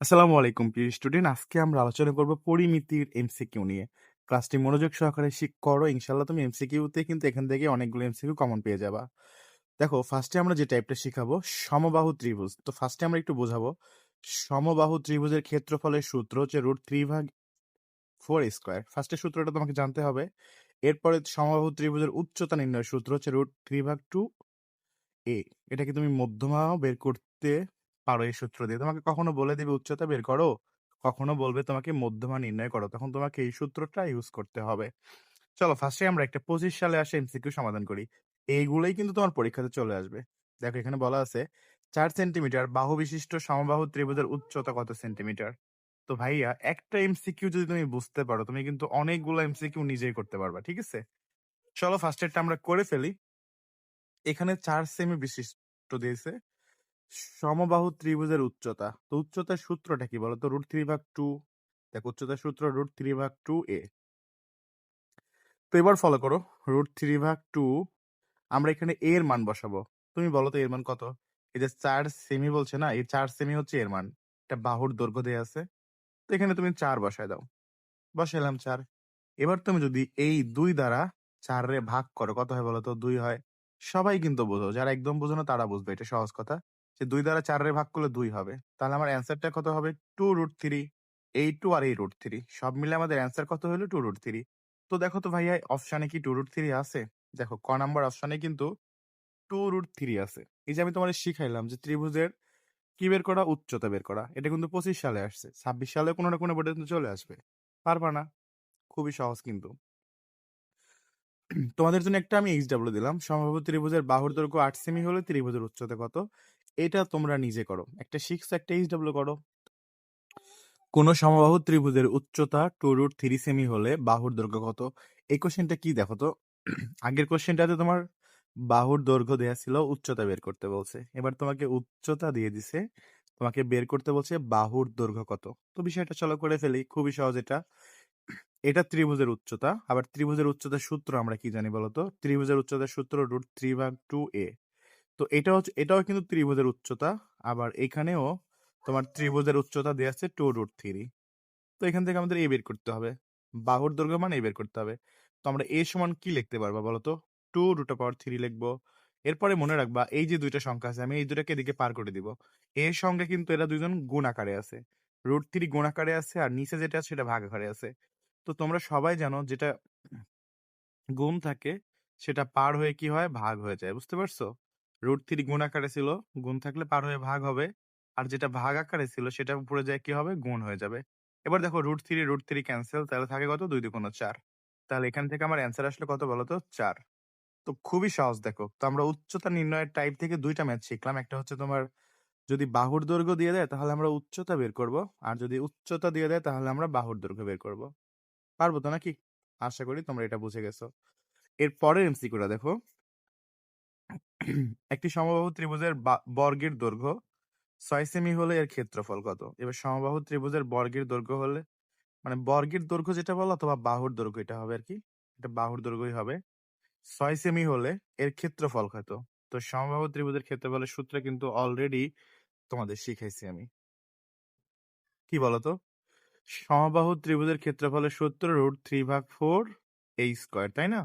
আসসালামু আলাইকুম, প্রিয় স্টুডেন্ট। আজকে আমরা আলোচনা করব পরিমিতির এমসিকিউ নিয়ে। ক্লাসটি মনোযোগ সহকারে শিখ করো ইনশাল্লাহ তুমি এমসিকিউতে কিন্তু এখান থেকে অনেকগুলো এমসিকিউ কমন পেয়ে যাবা। দেখো, ফার্স্টে আমরা যে টাইপটা শিখাবো, সমবাহু ত্রিভুজ। তো ফার্স্টে আমরা একটু বোঝাবো, সমবাহু ত্রিভুজের ক্ষেত্রফলের সূত্র হচ্ছে রুট থ্রি ভাগ ফোর স্কোয়ার ফার্স্টে সূত্রটা তোমাকে জানতে হবে। এরপরে সমবাহু ত্রিভুজের উচ্চতা নির্ণয়ের সূত্র হচ্ছে রুট থ্রি ভাগ টু এ এটাকে তুমি মধ্যমাও বের করতে পারো এই সূত্র দিয়ে। তোমাকে কখনো বলে দিবে, উচ্চতা বের করো। কখনো বলবে, তোমাকে মধ্যমা নির্ণয় করো। তখন তোমাকে এই সূত্রটা ইউজ করতে হবে। চলো ফার্স্টে আমরা একটা পঁচিশ সালে আসে এমসিকিউ সমাধান করি। এইগুলোই কিন্তু তোমার পরীক্ষাতে চলে আসবে। দেখো এখানে বলা আছে, চার সেন্টিমিটার বাহু বিশিষ্ট সমবাহু ত্রিভুজের উচ্চতা কত সেন্টিমিটার তো ভাইয়া, একটা এমসিকিউ যদি তুমি বুঝতে পারো, তুমি কিন্তু অনেকগুলো এমসিকিউ নিজেই করতে পারবা, ঠিক আছে? চলো ফার্স্টেরটা আমরা করে ফেলি। এখানে চার সেমি বিশিষ্ট দিয়েছে। সমবাহু ত্রিভুজের উচ্চতা। তো উচ্চতার সূত্রটা কি বলতো? রুট থ্রি ভাগ টু, দেখো উচ্চতার সূত্র রুট থ্রি ভাগ টু এ। তো এবার ফলো করো, রুট থ্রি ভাগ টু, আমরা এখানে এর মান বসাবো। তুমি বলো তো এর মান কত? এই যে চার সেমি বলছে না, এই চার সেমি হচ্ছে এর মান। এটা বাহুর দৈর্ঘ্য দেয়া আছে। তো এখানে তুমি চার বসায় দাও। বসাইলাম চার। এবার তুমি যদি এই দুই দ্বারা চার ভাগ করো, কত হয় বলো তো দুই হয়। সবাই কিন্তু বোঝো, যারা একদম বোঝো না তারা বুঝবে, এটা সহজ কথা। যে দুই দ্বারা চারের ভাগ করলে দুই হবে। তাহলে আমার অ্যান্সারটা কত হবে? টু রুট থ্রি এই টু আর এই রুট থ্রি সব মিলে আমাদের অ্যান্সার কত হলো? টু রুট থ্রি তো দেখো তো ভাইয়া অপশানে কি টু রুট থ্রি আছে? দেখো, ক নাম্বার অপশানে কিন্তু টু রুট থ্রি আছে। এই যে আমি তোমাদের শিখাইলাম যে ত্রিভুজের কি বের করা? উচ্চতা বের করা। এটা কিন্তু পঁচিশ সালে আসছে। ছাব্বিশ সালে কোনো না কোনো বোর্ডে কিন্তু চলে আসবে। পারবা না? খুবই সহজ কিন্তু। তোমাদের জন্য একটা আমি এইচ ডাব্লিউ দিলাম। সমবাহু ত্রিভুজের বাহুর দৈর্ঘ্য আট সেমি হলে ত্রিভুজের উচ্চতা কত? এটা তোমরা নিজে করো। একটা সিক্স, একটা এইচ ডাব্লিউ করো। কোন সমবাহু ত্রিভুজের উচ্চতা টু রুট থ্রি সেমি হলে বাহুর দৈর্ঘ্য কত? এই কোশ্চেনটা কি দেখো তো? আগের কোশ্চেনটাতে তোমার বাহুর দৈর্ঘ্য দেয়া ছিল, উচ্চতা বের করতে বলছে। এবার তোমাকে উচ্চতা দিয়ে দিছে, তোমাকে বের করতে বলছে বাহুর দৈর্ঘ্য কত? তো বিষয়টা চলো করে ফেলি, খুবই সহজ এটা। এটা ত্রিভুজের উচ্চতা, আবার ত্রিভুজের উচ্চতার সূত্র আমরা কি জানি বলতো ত্রিভুজের উচ্চতার সূত্র রুট থ্রি ভাগ টু এ। তো এটা হচ্ছে, এটাও কিন্তু ত্রিভুজের উচ্চতা। আবার এখানেও তোমার ত্রিভুজের উচ্চতা দেওয়া আছে টু রুট থ্রি তো এখান থেকে আমাদের এ বের করতে হবে। বাহুর দৈর্ঘ্য মান এ বের করতে হবে। তো আমরা এ সমান কি লিখতে পারব বলতো? টু রুট পাওয়ার থ্রি লিখব। এরপরে মনে রাখবা, এই যে দুইটা সংখ্যা আছে, আমি এই দুটাকে এদিকে পার করে দিব। এর সঙ্গে কিন্তু এরা দুইজন গুণ আকারে আছে। রুট থ্রি গুণ আকারে আছে, আর নিচে যেটা আছে, সেটা ভাগ আকারে আছে। তো তোমরা সবাই জানো যেটা গুণ থাকে, সেটা পার হয়ে কি হয়? ভাগ হয়ে যায়। বুঝতে পারছ? রুট থ্রি গুণ আকারে ছিল, গুণ থাকলে পার হয়ে ভাগ হবে। আর যেটা ভাগ আকারে ছিল সেটা উপরে যায় কি হবে? গুণ হয়ে যাবে। এবার দেখো root three root three cancel তাহলে থাকে কত? দুই দুগুণ চার। তাহলে এখান থেকে আমার অ্যান্সার আসলে কত বলো তো? চার। তো খুবই সহজ দেখো। তো আমরা উচ্চতা নির্ণয়ের টাইপ থেকে দুইটা ম্যাথ শিখলাম। একটা হচ্ছে তোমার যদি বাহুর দৈর্ঘ্য দিয়ে দেয়, তাহলে আমরা উচ্চতা বের করব। আর যদি উচ্চতা দিয়ে দেয়, তাহলে আমরা বাহুর দৈর্ঘ্য বের করব। পারব তো নাকি? আশা করি তোমরা এটা বুঝে গেছো। এর পরের এমসিকিউটা দেখো। একটি সমবাহু ত্রিভুজের বর্গের দৈর্ঘ্য ছয় সেমি হলে এর ক্ষেত্রফল কত? এবার সমবাহু ত্রিভুজের বর্গের দৈর্ঘ্য হলে মানে বর্গের দৈর্ঘ্য যেটা বলো অথবা বাহুর দৈর্ঘ্য এটা হবে আর কি এটা বাহুর দৈর্ঘ্যই হবে। ছয় সেমি হলে এর ক্ষেত্রফল কত? তো সমবাহু ত্রিভুজের ক্ষেত্রফলের সূত্র কিন্তু অলরেডি তোমাদের শিখাইছি আমি। কি বলতো? সমবাহু ত্রিভুজের ক্ষেত্রফলের সূত্র রুট থ্রি ভাগ ফোর এই স্কোয়ার তাই না?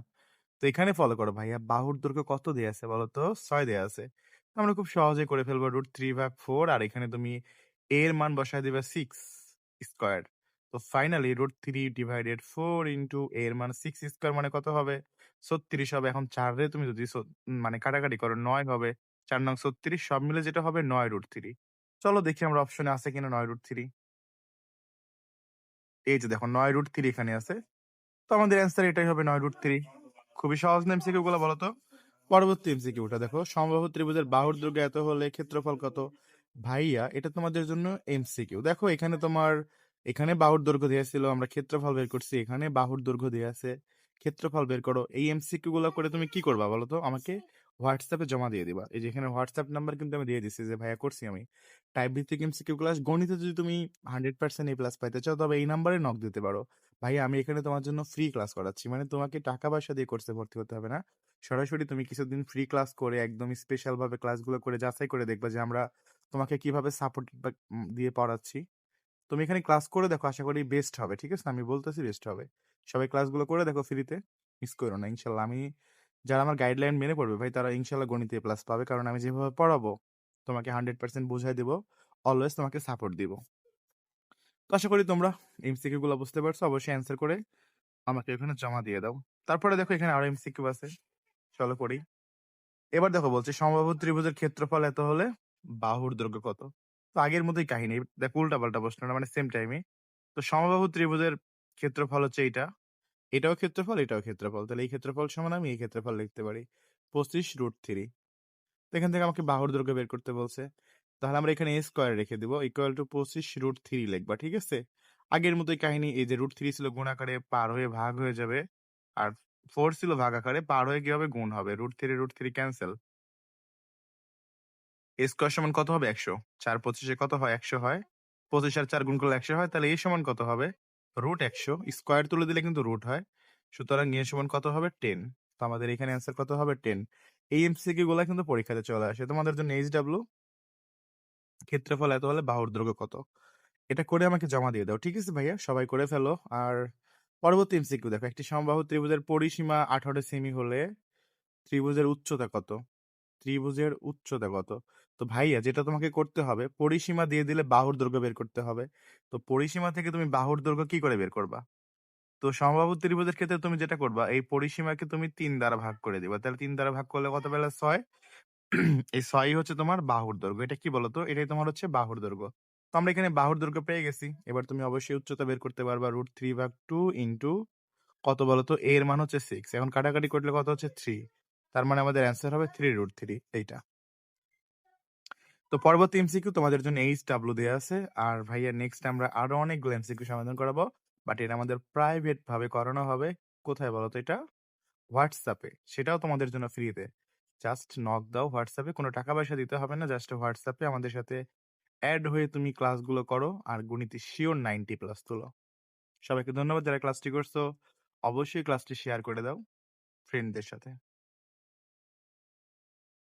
তো এখানে ফলো করো ভাইয়া। বাহুর দৈর্ঘ্য কত দেয়া আছে বলো তো ছয় দেয়া আছে। আমরা খুব সহজে করে ফেলব রুট থ্রি ভাগ ফোর আর এখানে তুমি এর মান বসায় দিবে সিক্স স্কোয়ার তো finally root three divided four into এর মান সিক্স স্কোয়ার মানে কত হবে? ছত্রিশ হবে। এখন চার তুমি যদি মানে কাটাকাটি করো, নয় হবে। চার নং ছত্রিশ সব মিলে যেটা হবে নয় রুট থ্রি চলো দেখি আমরা অপশনে আছে কিনা নয় রুট থ্রি এই যে দেখো, নয় রুট থ্রি এখানে আছে। তো আমাদের অ্যান্সার এটাই হবে নয় রুট থ্রি খুবই সহজ না এমসিকিউ গুলো বলো তো? পরবর্তী এমসিকিউটা দেখো, সমবাহু ত্রিভুজের বাহুর দৈর্ঘ্য এত হলে ক্ষেত্রফল কত? ভাইয়া, এটা তোমাদের জন্য এমসিকিউ দেখো, এখানে তোমার, এখানে বাহুর দৈর্ঘ্য দেওয়া ছিল, আমরা ক্ষেত্রফল বের করছি, এখানে বাহুর দৈর্ঘ্য দেওয়া আছে, ক্ষেত্রফল বের করো। এই এমসিকিউ গুলো করে তুমি কি করবা বলো তো? আমাকে হোয়াটসঅ্যাপে জমা দিয়ে দিবা। এই যে এখানে হোয়াটসঅ্যাপ নাম্বার কিন্তু আমি দিয়ে দিচ্ছি যে, ভাইয়া, করছি আমি। টাইপ ভিত্তিক এমসিকিউ ক্লাস গণিতে যদি তুমি হান্ড্রেড পার্সেন্ট এ প্লাস পাইতে চাও, তবে এই নাম্বারে নক দিতে পারো। ভাই, আমি এখানে তোমার জন্য ফ্রি ক্লাস করাচ্ছি। মানে তোমাকে টাকা পয়সা দিয়ে কোর্সে ভর্তি হতে হবে না। সরাসরি তুমি কিছুদিন ফ্রি ক্লাস করে একদম স্পেশাল ভাবে ক্লাসগুলো করে যাচাই করে দেখবা যে আমরা তোমাকে কীভাবে সাপোর্ট দিয়ে পড়াচ্ছি। তুমি এখানে ক্লাস করে দেখো, আশা করি বেস্ট হবে, ঠিক আছে? আমি বলতেছি বেস্ট হবে। সবাই ক্লাসগুলো করে দেখো ফ্রিতে মিস করো না, ইনশাল্লাহ। আমি, যারা আমার গাইডলাইন মেনে পড়বে, ভাই, তারা ইনশাল্লাহ গণিতে প্লাস পাবে। কারণ আমি যেভাবে পড়াবো, তোমাকে হান্ড্রেড পার্সেন্ট বুঝাই দেবো অলওয়েজ তোমাকে সাপোর্ট দিব। তো আশা করি তোমরা এমসিকিউ গুলো বুঝতে পারছ। অবশ্যই অ্যান্সার করে আমাকে এখানে জমা দিয়ে দাও। তারপরে দেখো এখানে আরও এমসিকিউ আছে। চলো করি এবার দেখো বলছে সমবাহু ত্রিভুজের ক্ষেত্রফল এত হলে বাহুর দৈর্ঘ্য কত? তো আগের মতোই কাহিনী। দেখো উল্টা পাল্টা প্রশ্ন না, মানে সেম টাইমে তো সমবাহু ত্রিভুজের ক্ষেত্রফল হচ্ছে এইটা। এটাও ক্ষেত্রফল এটাও ক্ষেত্রফল। তাহলে এই ক্ষেত্রফল সমান আমি এই ক্ষেত্রফল লিখতে পারি। পঁচিশ রুট থ্রি এখান থেকে আমাকে বাহুর দৈর্ঘ্য বের করতে বলছে। তাহলে আমরা এখানে এ স্কোয়ার রেখে দেবো ইকুয়াল টু পঁচিশ রুট থ্রি লিখবা, ঠিক আছে? আগের মতোই কাহিনী, এই যে রুট থ্রি ছিল গুণ আকারে পার হয়ে ভাগ হয়ে যাবে, আর ফোর ছিল ভাগ আকারে পার হয়ে কি হবে গুণ হবে root three root three cancel a square সমান কত হবে? একশো। চার পঁচিশে কত হয়? একশো হয়। পঁচিশ আর চার গুণ করলে একশো হয়, তাহলে এ সমান কত হবে? রুট একশো। স্কোয়ার তুলে দিলে কিন্তু রুট হয়। সুতরাং এ সমান কত হবে? টেন তো আমাদের এখানে অ্যান্সার কত হবে? টেন এই এমসিকিউ গুলা কিন্তু পরীক্ষাতে চলে আসে। তোমাদের জন্য এইচ ডাব্লু ক্ষেত্রফল এত হলে বাহুর দৈর্ঘ্য কত? এটা করে আমাকে জমা দিয়ে দাও, ঠিক আছে ভাইয়া? সবাই করে ফেলো। আর পরবর্তী এমসিকিউ দেখো, একটি সমবাহু ত্রিভুজের পরিসীমা আঠারো সেমি হলে ত্রিভুজের উচ্চতা কত? ত্রিভুজের উচ্চতা কত? তো ভাইয়া, যেটা তোমাকে করতে হবে, পরিসীমা দিয়ে দিলে বাহুর দৈর্ঘ্য বের করতে হবে। তো পরিসীমা থেকে তুমি বাহুর দৈর্ঘ্য কি করে বের করবা? তো সমবাহু ত্রিভুজের ক্ষেত্রে তুমি যেটা করবা, এই পরিসীমাকে তুমি তিন দ্বারা ভাগ করে দিবা। তাহলে তিন দ্বারা ভাগ করলে কত বেলা ছয়। এই ছয়ই হচ্ছে তোমার বাহুর দৈর্ঘ্য। এটা কি বলতো? এটাই তোমার হচ্ছে বাহুর দৈর্ঘ্য। তো আমরা এখানে বাহুর দৈর্ঘ্য পেয়ে গেছি। এবার তুমি অবশ্যই উচ্চতা বের করতে পারবা রুট থ্রি ভাগ টু ইন্টু কত বলতো? এর মান হচ্ছে সিক্স এখন কাটাকাটি করলে কত হচ্ছে থ্রি তার মানে আমাদের অ্যান্সার হবে থ্রি রুট থ্রি এইটা। তো পরবর্তী এমসিকিউ তোমাদের জন্য এইচ ডাব্লু দেওয়া আছে। আর ভাইয়া নেক্সট আমরা আরও অনেকগুলো এমসিকিউ সমাধান করাবো। বাট এটা আমাদের প্রাইভেট ভাবে করানো হবে। কোথায় বলো তো এটা হোয়াটসঅ্যাপে সেটাও তোমাদের জন্য ফ্রিতে জাস্ট নক দাও হোয়াটসঅ্যাপে কোনো টাকা পয়সা দিতে হবে না জাস্ট হোয়াটসঅ্যাপে আমাদের সাথে অ্যাড হয়ে তুমি ক্লাসগুলো করো, আর গণিতে শিওর নাইনটি প্লাস তুলো। সবাইকে ধন্যবাদ যারা ক্লাসটি করছ, অবশ্যই ক্লাসটি শেয়ার করে দাও ফ্রেন্ডদের সাথে।